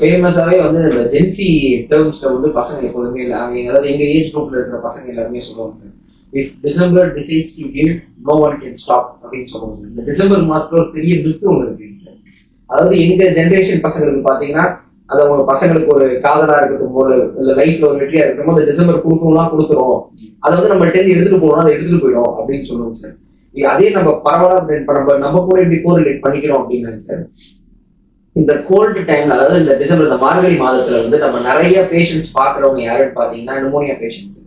ஃபேமஸாவே வந்து இந்த ஜென்சி டேர்ம்ஸ்ல வந்து பசங்க எப்போதுமே இல்லை. அவங்க அதாவது எங்க ஏஜ் குரூப்ல இருக்கிற பசங்க எல்லாருமே சொல்லுவாங்க sir. If December decides to kill no one can stop அப்படின்னு சொல்லுவாங்க சார். இந்த டிசம்பர் மாசத்துல ஒரு பெரிய வித்து ஒன்று இருக்குங்க சார். அதாவது எங்க ஜென்ரேஷன் பசங்களுக்கு பாத்தீங்கன்னா அது அவங்க பசங்களுக்கு ஒரு காதலா இருக்கட்டும் ஒரு இல்ல லைஃப்ல ஒரு வெற்றியா இருக்கட்டும் அந்த டிசம்பர் கொடுக்கணும்னா கொடுத்துரும். அதை வந்து நம்ம டென் எடுத்துட்டு போகணும் அதை எடுத்துட்டு போயிடும் அப்படின்னு சொல்லுவோம் சார். அதே நம்ம பரவாயில்ல நம்ம நம்ம கூட இப்படி கோரிலேட் பண்ணிக்கிறோம் அப்படின்னாங்க சார். இந்த கோல்டு டைம்ல அதாவது இந்த டிசம்பர் இந்த மார்கழி மாதத்துல வந்து நம்ம நிறைய பேஷண்ட்ஸ் பாக்குறவங்க யாருன்னு பாத்தீங்கன்னா நிமோனியா பேஷண்ட்ஸ்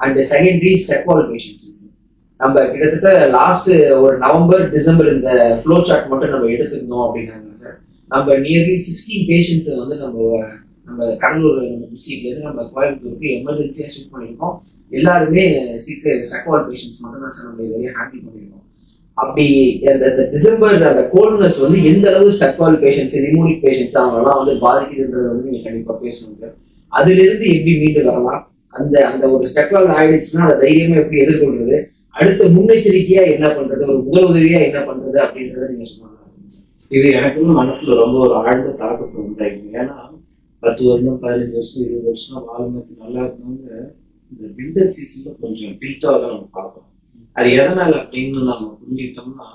அண்ட் செகண்டரி செக்வால் பேஷண்ட்ஸ் நம்ம கிட்டத்தட்ட லாஸ்ட் ஒரு நவம்பர் டிசம்பர் இந்த ஃப்ளோ சார்ட் மட்டும் நம்ம எடுத்துருந்தோம் அப்படின்னாங்க சார். நம்ம நியர்லி சிக்ஸ்டீன் பேஷண்ட்ஸை வந்து நம்ம நம்ம கடலூர் டிஸ்ட்ரிக்ட்ல இருந்து நம்ம கோயம்புத்தூருக்கு எமர்ஜென்சியா ஷிஃப்ட் பண்ணியிருக்கோம். எல்லாருமே சீக்கிர ஸ்டெக்வால் பேஷண்ட்ஸ் மட்டும் தான் சார் நம்ம இதுவரையும் ஹேண்டில் பண்ணியிருக்கோம். அப்படி அந்த டிசம்பர் அந்த கோல்ட்னஸ் வந்து எந்த அளவு ஸ்டக்வால் பேஷன்ஸ் நிமோனிக் பேஷன்ஸ் அவங்கெல்லாம் வந்து பாதிக்குதுன்றது வந்து நீங்க கண்டிப்பா பேசணும் சார் அதுல இருந்து எப்படி மீண்டு வரலாம்? அந்த அந்த ஒரு ஸ்டக்வால் ஆயிடுச்சுன்னா அதை தைரியமா எப்படி எதிர்கொள்றது? அடுத்த முன்னெச்சரிக்கையா என்ன பண்றது? ஒரு முதல் உதவியா என்ன பண்றது அப்படின்றத நீங்க சொன்னாங்க இது எனக்குன்னு மனசுல ரொம்ப ஒரு ஆழ்ந்த தாக்கத்தை உண்டாயிருக்கு ஏன்னா பத்து வருடம் பதினஞ்சு வருஷம் இருபது வருஷம் வாழ்மைக்கு நல்லா இருந்தவங்க இந்த விண்டர் சீசன்ல கொஞ்சம் பில்டாக தான் நம்ம பார்க்கணும். அது எதனால அப்படின்னு நம்ம புரிஞ்சுக்கிட்டோம்னா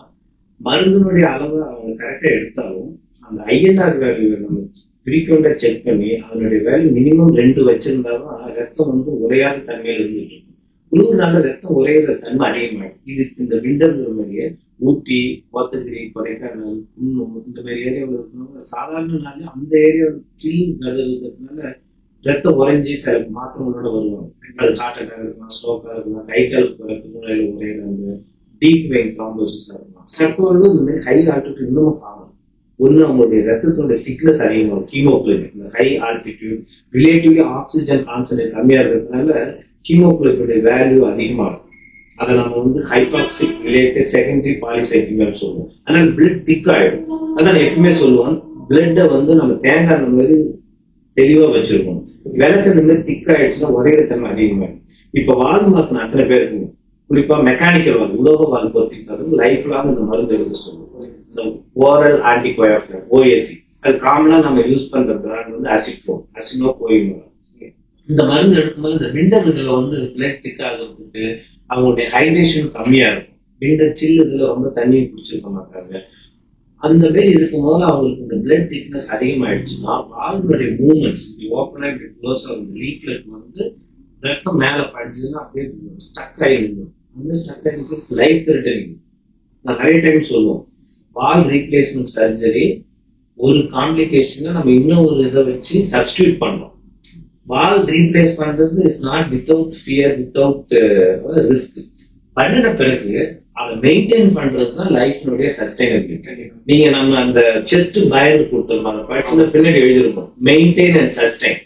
மருந்தினுடைய அளவை அவங்க கரெக்டா எடுத்தாலும் அந்த ஐஎன்ஆர் வேல்யூவை நம்ம ஃப்ரீக்வெண்டா செக் பண்ணி அதனுடைய வேல்யூ மினிமம் ரெண்டு வச்சிருந்தாலும் ரத்தம் வந்து உரையாத தன்மையில இருந்துட்டு இருக்கும். குளிர்னால ரத்தம் உரையிற தன்மை அதிகமாகும் இது இந்த விண்டர்ங்கிற மாதிரியே ஊட்டி கோத்தகிரி கொடைக்கானல் குன்னம் இந்த மாதிரி ஏரியாவில் இருக்கிறவங்க சாதாரண நாள் அந்த ஏரியாவில் சில் நடுறதுனால ரத்தம் உறைஞ்சி சில மாற்றங்களோட வருவாங்க. அது ஹார்ட் அட்டாக் இருக்கலாம் ஸ்ட்ரோக்கா இருக்கலாம் கை கால் துணையில உரையிறாங்க டீப் வெயின் த்ராம்போசிஸா இருக்கலாம். சிலப்போ வந்து இந்த மாதிரி ஹை ஆல்டிடியூட் இன்னமும் காணும் ஒன்று அவங்களுடைய ரத்தத்தோட திக்னஸ் அதிகமாகும் கீமோகுளோபின் இந்த high altitude relatively oxygen concentrate கம்மியா இருக்கிறதுனால கீமோகுளோபினுடைய வேல்யூ அதிகமாகும். அதை நம்ம வந்து ஹைபாக்சிக் ரிலேட்டட் செகண்டரி பாலிசைக்கிமியா சொல்லுவோம். அதனால பிளட் திக் ஆயிடும். அதான் எப்பவுமே சொல்லுவோம் பிளட்டை வந்து நம்ம தேங்காய் மாதிரி தெளிவா வச்சிருக்கணும். விளக்கு இந்த மாதிரி திக் உரையிற தன்மை அதிகமாகும் இப்ப வால் மாத்தின அத்தனை பேருக்கு குறிப்பா மெக்கானிக்கல் வால் உலோக வால் பொறுத்திருக்காது லைஃப் லாங் இந்த மருந்து எழுத சொல்லுவோம் ஓரல் ஆன்டிபயோட்டிக் ஓஎஸ்சி அது காமனா நம்ம யூஸ் பண்ற பிராண்ட் வந்து அசிட்ரோம் அசினோ கோயிமோரா இந்த மருந்து எடுக்கும்போது இந்த விண்டர் இதுல வந்து பிளட் திக் ஆகிறதுக்கு அவங்களுடைய ஹைட்ரேஷன் கம்மியா இருக்கும். விண்டர் சில் இதுல ரொம்ப தண்ணி குடிச்சிருக்க மாட்டாங்க. அந்த மாதிரி இருக்கும்போது அவங்களுக்கு இந்த பிளட் திக்னஸ் அதிகமாயிடுச்சுன்னா வால்வுடைய மூமெண்ட்ஸ் இப்படி ஓப்பனா இப்படி க்ளோஸ் ஆகும் லீக்லெட் வந்து ரத்தம் மேலே படிச்சுன்னா அப்படியே ஸ்டக் ஆகிருந்தோம் அந்த ஸ்டக் ஆகிருக்கு லைஃப் த்ரெட்டனிங் நான் நிறைய டைம் சொல்லுவோம். வால் ரீப்ளேஸ்மெண்ட் சர்ஜரி ஒரு காம்ப்ளிகேஷனை நம்ம இன்னும் ஒரு இதை வச்சு சப்ஸ்டியூட் பண்ணோம் வால் ரீப்ளேஸ் பண்ணுறது is not without fear without risk பண்ணின பிறகு அதை மெயின்டைன் பண்றது தான் லைஃப்னுடைய சஸ்டைனபிலிட்டி நீங்க நம்ம அந்த செஸ்ட் பயர் கொடுத்துருக்கோம் அந்த படிச்சுல பின்னாடி எழுதிருக்கோம் மெயின்டைன் அண்ட் சஸ்டைன்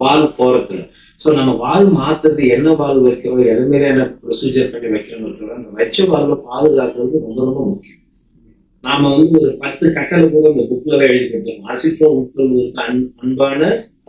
வாழ் போறதுல. ஸோ நம்ம வாழ் மாத்துறது என்ன வாழ் வைக்கிறோம்? எது மாதிரியான ப்ரொசீஜர் பண்ணி வைக்கணும் இருக்கிறோம். அந்த வச்ச வாழ்வை பாதுகாக்கிறது ரொம்ப ரொம்ப முக்கியம். நாம வந்து ஒரு பத்து கட்டளை கூட இந்த புக்ல எழுதி கொடுத்துருக்கோம். அசிட்டோ உட்கொள்வதற்கு அன் அன்பான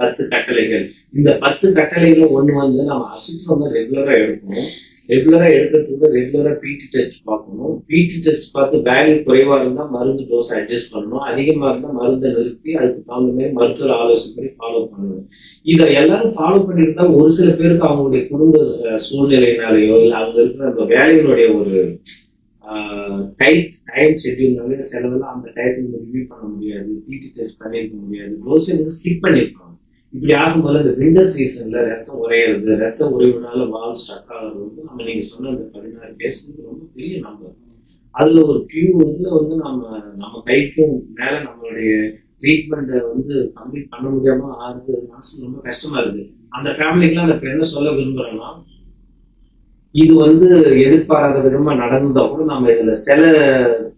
பத்து கட்டளைகள். இந்த பத்து கட்டளைகள் ஒண்ணு வந்து நம்ம அசிட்டோ ரெகுலரா எடுக்கணும். ரெகுலரா எடுக்கிறதுக்கு ரெகுலரா பிடி டெஸ்ட் பார்க்கணும். பிடி டெஸ்ட் பார்த்து வேல்யூ குறைவா இருந்தா மருந்து டோஸ் அட்ஜஸ்ட் பண்ணணும். அதிகமா இருந்தா மருந்தை நிறுத்தி அதுக்கு தகுந்த மாதிரி மருத்துவர் ஆலோசனை பண்ணி ஃபாலோ பண்ணணும். இதை எல்லாரும் ஃபாலோ பண்ணிருந்தா ஒரு சில பேருக்கு அவங்களுடைய குடும்ப சூழ்நிலையினாலேயோ இல்லை அவங்க இருக்கிற அந்த வேலைகளுடைய ஒரு டைட் டைம் ஷெட்யூல்னாலே சிலதெல்லாம் அந்த டயத்துக்கு ரிவ்யூ பண்ண முடியாது பிடி டெஸ்ட் பண்ணியிருக்க முடியாது. டோஸ் வந்து ஸ்கிப் பண்ணியிருப்பாங்க இப்படி ஆகும்போது இந்த விண்டர் சீசன்ல ரத்தம் உரையிறது ரத்த உறைவுனால வால் ஸ்டக் ஆகிறது வந்து நம்ம நீங்க சொன்ன அந்த பதினாறு பேசுறது ரொம்ப பெரிய நம்பர் அதுல ஒரு ஃபியூ வந்து வந்து நம்ம நம்ம கைக்கும் மேல நம்மளுடைய ட்ரீட்மெண்ட்டை வந்து கம்ப்ளீட் பண்ண முடியாம ஆறு மாசம் ரொம்ப கஷ்டமா இருக்கு. அந்த ஃபேமிலிக்குலாம் அந்த இப்ப என்ன சொல்ல விரும்புறேன்னா இது வந்து எதிர்பாராத விதமா நடந்ததா கூட நம்ம இதுல சில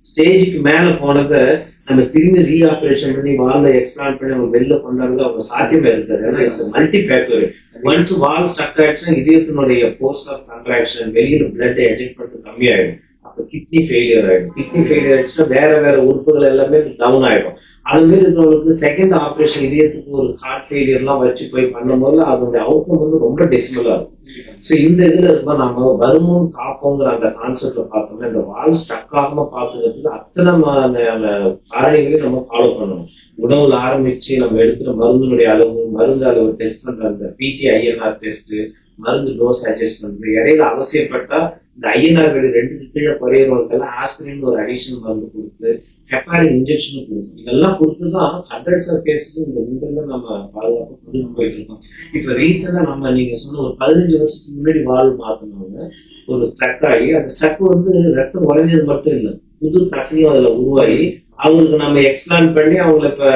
ஸ்டேஜுக்கு மேல போனதை நம்ம திரும்பி ரீஆப்ரேஷன் பண்ணி வால்ல எக்ஸ்பிளான் பண்ணி அவங்க வெளில கொண்டாடுறது அவங்க சாத்தியமே இருக்காது ஏன்னா it's multi factor once valve stuck ஆயிடுச்சுன்னா இதயத்தினுடைய ஃபோர்ஸ் ஆஃப் கண்ட்ராக்ஷன் வெளியில பிளட் எஜெக்ட் பண்ணுறது கம்மியாயிடும். அப்போ கிட்னி ஃபெயிலியர் ஆயிடும். கிட்னி ஃபெயிலியர் ஆயிடுச்சுன்னா வேற வேற உறுப்புகள் எல்லாமே டவுன் ஆயிடும். அது மாதிரி இருக்கிறவங்களுக்கு செகண்ட் ஆப்ரேஷன் இதயத்துக்கு ஒரு ஹார்ட் ஃபெயிலியர்லாம் வச்சு போய் பண்ணும்போது அதனுடைய அவுட்கம் வந்து ரொம்ப டெசிமலா இருக்கும். ஸோ இந்த இதுல இருக்கும் நம்ம வருமுன் காப்போங்கிற அந்த கான்செப்ட்ல பார்த்தோம்னா இந்த வால் ஸ்டக் ஆகாம பார்த்துக்கிறதுக்கு அத்தனை மா- நம்ம ஃபாலோ பண்ணணும். உணவுல ஆரம்பிச்சு நம்ம எடுக்கிற மருந்தினுடைய அளவு மருந்து அளவு டெஸ்ட் பண்ற அந்த பிடி ஐஎன்ஆர் டெஸ்ட் மருந்து டோஸ் அட்ஜஸ்ட் பண்றது இடையில அவசியப்பட்டா இந்த ஐஎன்ஆர் வேலை ரெண்டுக்கு கீழே குறையிறவங்களுக்கெல்லாம் ஆஸ்பிரின் ஒரு அடிஷனல் மருந்து கொடுத்து ஹெப்பாரின் இன்ஜெக்ஷனும் கொடுக்கும் இதெல்லாம் கொடுத்து தான் ஹண்ட்ரட்ஸ் ஆஃப் கேசஸ் இந்த விண்டர்ல நம்ம பாதுகாப்பு கொண்டு போயிட்டு இருக்கோம். இப்போ ரீசெண்டாக நம்ம நீங்க சொன்ன ஒரு பதினஞ்சு வருஷத்துக்கு முன்னாடி வாழ்வு மாத்தினவங்க ஒரு ஸ்ட்ரக் ஆகி அந்த ஸ்ட்ரக் வந்து ரத்தம் உறைஞ்சது மட்டும் இல்லை புது தசையும் அதுல உருவாகி அவங்களுக்கு நம்ம எக்ஸ்பிளான் பண்ணி அவங்கள இப்போ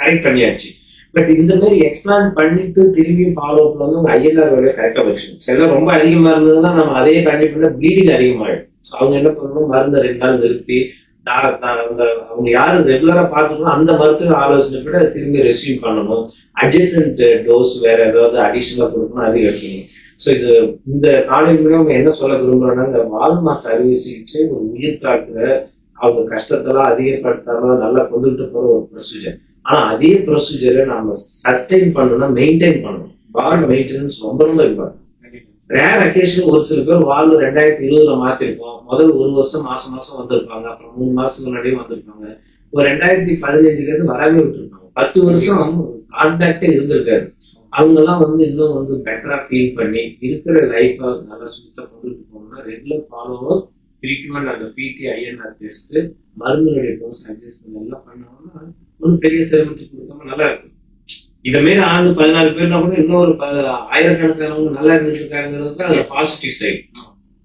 கரெக்ட் பண்ணியாச்சு. பட் இந்த மாதிரி எக்ஸ்பிளான் பண்ணிட்டு திரும்பியும் ஃபாலோ அப்ல வந்து அவங்க ஐஎல்ஆர் வேலையை கரெக்டா வச்சுக்கணும் சில ரொம்ப அதிகமா இருந்ததுன்னா நம்ம அதே கண்டிப்பாக ப்ளீடிங் அதிகமாயிடும். அவங்க என்ன பண்ணணும்? மருந்தை ரெண்டு நாள் நிறுத்தி அவங்க யாரு ரெகுலரா பார்த்துக்கணும் அந்த மருத்துவ ஆலோசனை கூட திரும்பி ரெசியூம் பண்ணணும். அட்ஜஸ்டன்ட் டோஸ் வேற ஏதாவது அடிஷனலா கொடுக்கணும் அது எடுக்கணும். ஸோ இது இந்த காலையில் அவங்க என்ன சொல்ல விரும்புறோம்னா இந்த வால்மார்ட் அறுவை சிகிச்சை ஒரு உயிர் காக்குற அவங்க கஷ்டத்தெல்லாம் அதிகப்படுத்தாம நல்லா கொண்டுகிட்டு போற ஒரு ப்ரொசீஜர் ஆனா அதே ப்ரொசீஜரை நம்ம சஸ்டெயின் பண்ணணும்னா மெயின்டைன் பண்ணணும். வால் மெயின்டெனன்ஸ் ரொம்ப ரொம்ப இம்பார்ட்டன்ட் ரேர் அக்கேஷன் ஒரு சில பேர் வாழ்வு ரெண்டாயிரத்தி இருபதுல மாத்திருக்கோம். முதல் ஒரு வருஷம் மாசம் மாசம் வந்திருப்பாங்க. அப்புறம் மூணு மாசத்துக்கு முன்னாடியே வந்திருப்பாங்க. ஒரு ரெண்டாயிரத்தி பதினஞ்சுல இருந்து வரவே விட்டுருப்பாங்க பத்து வருஷம் கான்டாக்டே இருந்திருக்காரு. அவங்க எல்லாம் வந்து இன்னும் வந்து பெட்டரா ஃபீல் பண்ணி இருக்கிற லைஃபை நல்லா சுத்தம் கொண்டுட்டு போகணும்னா ரெகுலர் ஃபாலோவர் ட்ரீட்மெண்ட் அந்த பிடி ஐஎன்ஆர் டெஸ்ட் மருந்துடைய டோஸ் அட்ஜஸ்ட்மெண்ட் எல்லாம் பண்ணோம்னா ஒன்றும் பெரிய சிரமத்துக்கு கொடுக்காம நல்லா இருக்கும். இதை மாரி ஆண்டு பதினாலு பேர்னா கூட இன்னொரு ஆயிரக்கணக்கானவங்க நல்லா இருந்துருக்காங்கிறது அதுல பாசிட்டிவ் சைட்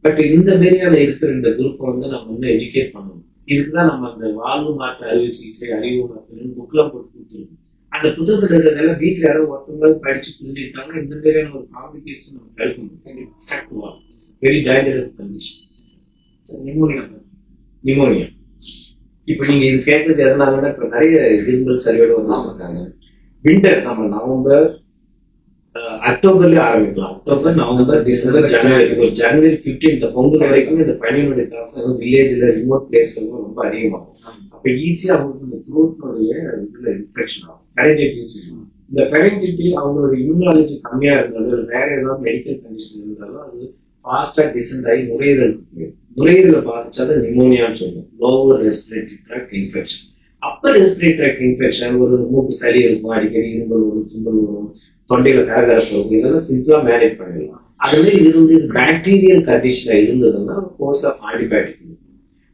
பட் இந்த மாரியான இருக்கிற இந்த குரூப்பை வந்து நம்ம இன்னும் எஜுகேட் பண்ணணும். இதுக்குதான் நம்ம அந்த வாழ்வு மாற்ற அறுவை சிகிச்சை அறிவு மாற்றம் புக்ல போட்டு கொடுத்துருக்கோம். அந்த புத்தகத்துல இருக்கிறதெல்லாம் வீட்டுல யாரோ ஒருத்தவங்க படிச்சு புரிஞ்சுக்கிட்டாங்கன்னா இந்த மாதிரியான ஒரு காம்ப்ளிகேஷன் நம்ம தடுக்க முடியும் start very dangerous condition pneumonia pneumonia இப்ப நீங்க இது கேட்கறது எதனாலன்னா இப்ப நிறைய இருமல் சர்வேடு வந்துருக்காங்க விண்டர் நம்ம நவம்பர் அஹ், அக்டோபர்லயே ஆரம்பிக்கலாம். October November December January January 15 இந்த பொங்கல் வரைக்கும் இந்த பனியினுடைய தாக்கம் வில்லேஜ்ல ரிமோட் பிளேஸ்ல ரொம்ப அதிகமாகும். அப்ப ஈஸியா அவங்களுக்கு இந்த த்ரோட்னுடைய இதுல இன்ஃபெக்ஷன் ஆகும். பெரஞ்சைட்டிஸ் இந்த பெரஞ்சிட்டி அவங்களோட இம்யூனாலஜி கம்மியா இருந்தாலும் வேற ஏதாவது மெடிக்கல் கண்டிஷன் இருந்தாலும் அது ஃபாஸ்டா டிசென்ட் ஆகி நுரையீரல் நுரையீரலை பாதிச்சாது நிமோனியான்னு சொல்லுவோம். Lower respiratory tract infection upper respiratory tract infection ஒரு மூக்கு சளி இருக்கும் அடிக்கடி இருமல் வரும் தும்பல் வரும் தொண்டையில கரகரப்பு இருக்கும் இதெல்லாம் சிம்பிளா மேனேஜ் பண்ணிடலாம். அதுவே இருந்து பாக்டீரியல் கண்டிஷன்ல இருந்ததுன்னா course of antibiotic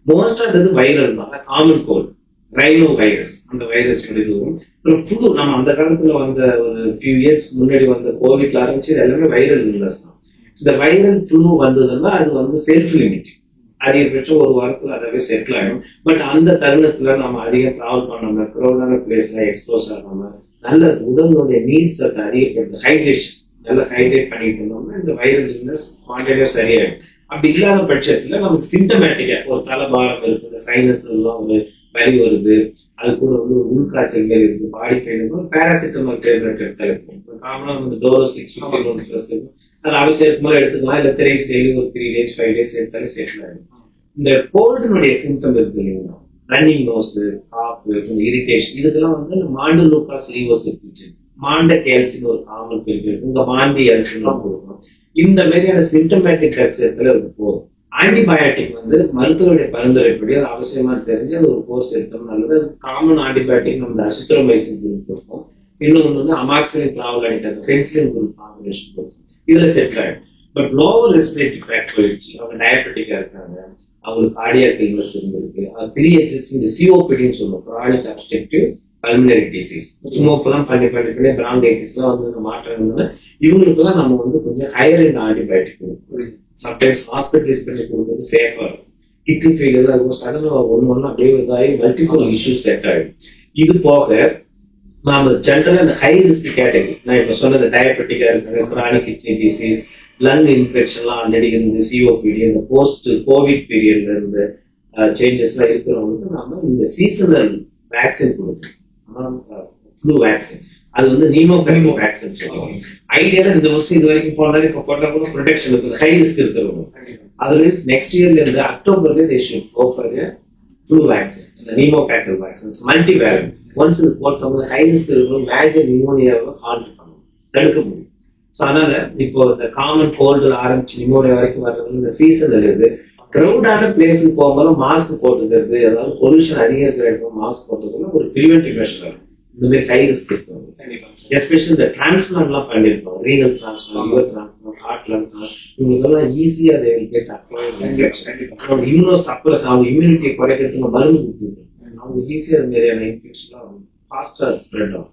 most of இது வைரல் தான். காமன் கோல்டு ரைனோ வைரஸ் அந்த வைரஸ் இதுவும் அப்புறம் புழு நம்ம அந்த காலத்துல வந்த ஒரு ஃபியூ இயர்ஸ் முன்னாடி வந்த கோவிட்ல ஆரம்பிச்சு எல்லாமே வைரல் இல்னஸ் தான். இந்த வைரல் புழு வந்ததுன்னா அது வந்து செல்ஃப் லிமிட் அதிகபட்சம் ஒரு வாரத்துல அதாவே செட்டில் ஆகிடும் பட் அந்த தருணத்துல நம்ம அதிகம் டிராவல் பண்ணாம க்ரௌடான பிளேஸ்ல எக்ஸ்போஸ் ஆகாம நல்ல உடம்புடைய நீர் சத்தை அதிகப்படுத்த ஹைட்ரேஷன் நல்லா ஹைட்ரேட் பண்ணிட்டு இருந்தோம்னா இந்த வைரல் இல்னஸ் குவான்டிட்டியா சரியாயிடும். அப்படி இல்லாத பட்சத்துல நமக்கு சிம்டமேட்டிக்கா ஒரு தலைபாரம் இருக்குது இந்த சைனஸ் எல்லாம் ஒரு வலி வருது அது கூட வந்து ஒரு உள்காய்ச்சல் மாதிரி இருக்கு பாடி பெயின் இருக்கும் பேராசிட்டமால் டேப்லெட் எடுத்தா இருக்கும் காமனா வந்து டோரோ சிக்ஸ் ஃபிஃப்டி இருக்கும் அது அவசியம் இருக்கும்போது எடுத்துக்கலாம் இல்லை த்ரீ டெய்லி ஒரு த்ரீ டேஸ் ஃபைவ் டேஸ் எடுத்தாலே செட்டில் ஆகிடும் இந்த கோல்டுனுடைய சிம்டம் இருக்கு இல்லைங்களா? ரன்னிங் நோஸ் காப்பு கொஞ்சம் இரிட்டேஷன் இதுக்கெல்லாம் வந்து இந்த மாண்டு லூக்காஸ் லீவோஸ் இருந்துச்சு மாண்ட கேல்சின்னு ஒரு காமன் பிரிவு இருக்கு. இந்த மாண்டி அரிசின்லாம் கொடுக்கணும் இந்த மாதிரியான சிம்டமேட்டிக் ட்ரக்ஸ் இடத்துல இருக்கு? போதும் ஆன்டிபயோட்டிக் வந்து மருத்துவருடைய பரிந்துரைப்படி அது அவசியமா தெரிஞ்சு அது ஒரு கோர்ஸ் எடுத்தோம் நல்லது. அது காமன் ஆன்டிபயோட்டிக் நம்ம அசித்ரோமைசின் குரூப் கொடுப்போம். இன்னொன்று வந்து அமாக்சிலின் ட்ராவல் பென்சிலின் குரூப் காம்பினேஷன் கொடுப்போம். இதுல செட்டில் ஆயிடும். பட் லோவர் ரெஸ்பிரேட்டரி ட்ராக் போயிடுச்சு. அவங்க டயபெட்டிக்கா இருக்காங்க. அவங்களுக்கு கார்டியாக் இல்னஸ் இருந்திருக்கு. அது ப்ரீ எக்ஸிஸ்டிங் இந்த சிஓபிடின்னு சொல்லுவோம். க்ரானிக் அப்ஸ்ட்ரக்டிவ் பல்மினரி டிசீஸ் இப்போதான் பண்ணி பண்ணி பண்ணி பிராங்கைட்டிஸ்லாம் வந்து இந்த மாற்றம் இருந்ததுன்னா இவங்களுக்குலாம் நம்ம வந்து கொஞ்சம் ஹையர் இந்த ஆன்டிபயோட்டிக் கொடுக்கணும். சம்டைம்ஸ் ஹாஸ்பிட்டலைஸ் பண்ணி கொடுக்கறது சேஃபாக இருக்கும். கிட்னி ஃபெயிலியர் இருக்கும் சடனாக ஒன்று ஒன்று அப்படியே இதாகி மல்டிபிள் இஷ்யூஸ் செட் ஆகிடும் இது போக நாம ஜென்ரலாக இந்த ஹை ரிஸ்க் கேட்டகரி நான் இப்போ சொன்னது டயபெட்டிக்காக இருக்காங்க கிரானிக் கிட்னி டிசீஸ் லங் இன்ஃபெக்ஷன்லாம் ஆல்ரெடி இருந்து சிஓபிடி இந்த போஸ்ட் கோவிட் பீரியட்ல இருந்து சேஞ்சஸ்லாம் இருக்கிறவங்களுக்கு நம்ம இந்த சீசனல் வேக்சின் கொடுக்கணும். ஃப்ளூ வேக்சின் அது வந்து நீமோகனிமோ வேக்சின் சொல்லுவாங்க. ஐடியால இந்த வருஷம் இது வரைக்கும் போனாலே இப்போ போட்டா கூட ப்ரொடெக்ஷன் இருக்குது ஹை ரிஸ்க் இருக்கிறவங்க. அதர்வைஸ் நெக்ஸ்ட் இயர்ல இருந்து அக்டோபர்ல they should go for flu vaccine pneumococcal vaccines multivalent ones இது போட்டவங்க ஹை ரிஸ்க் இருக்கிறவங்க மேஜர் நிமோனியாவை ஹால்ட் பண்ணணும். தடுக்க முடியும். ஸோ அதனால இப்போ இந்த காமன் கோல்டு ஆரம்பிச்சு நிமோனியா வரைக்கும் வர்றது இந்த சீசன்ல இருக்கு க்ரௌடான பிளேஸுக்கு போகும்போது மாஸ்க் போட்டுக்கிறது அதாவது பொல்யூஷன் அதிகம் இருக்கிற இடத்துல மாஸ்க் போட்டுக்கிறது ஒரு ப்ரிவென்டிவ் மெஷர் இந்த மாதிரி ஹை ரிஸ்க் கண்டிப்பா. எஸ்பெஷலி இந்த டிரான்ஸ்பிளான்ட்லாம் பண்ணியிருப்பாங்க ரீனல் டிரான்ஸ்பிளான் லிவர் டிரான்ஸ்பிளான் ஹார்ட்ல இவங்களுக்கெல்லாம் ஈஸியா they will get acquired infection. கண்டிப்பா அவங்க இன்னும் சப்ரஸ் அவங்க இம்யூனிட்டி குறைக்கிறதுக்கு மருந்து கொடுத்துருக்கோம். அவங்க ஈஸியா இந்த மாதிரியான இன்ஃபெக்ஷன்லாம் ஃபாஸ்டா ஸ்ப்ரெட் ஆகும்.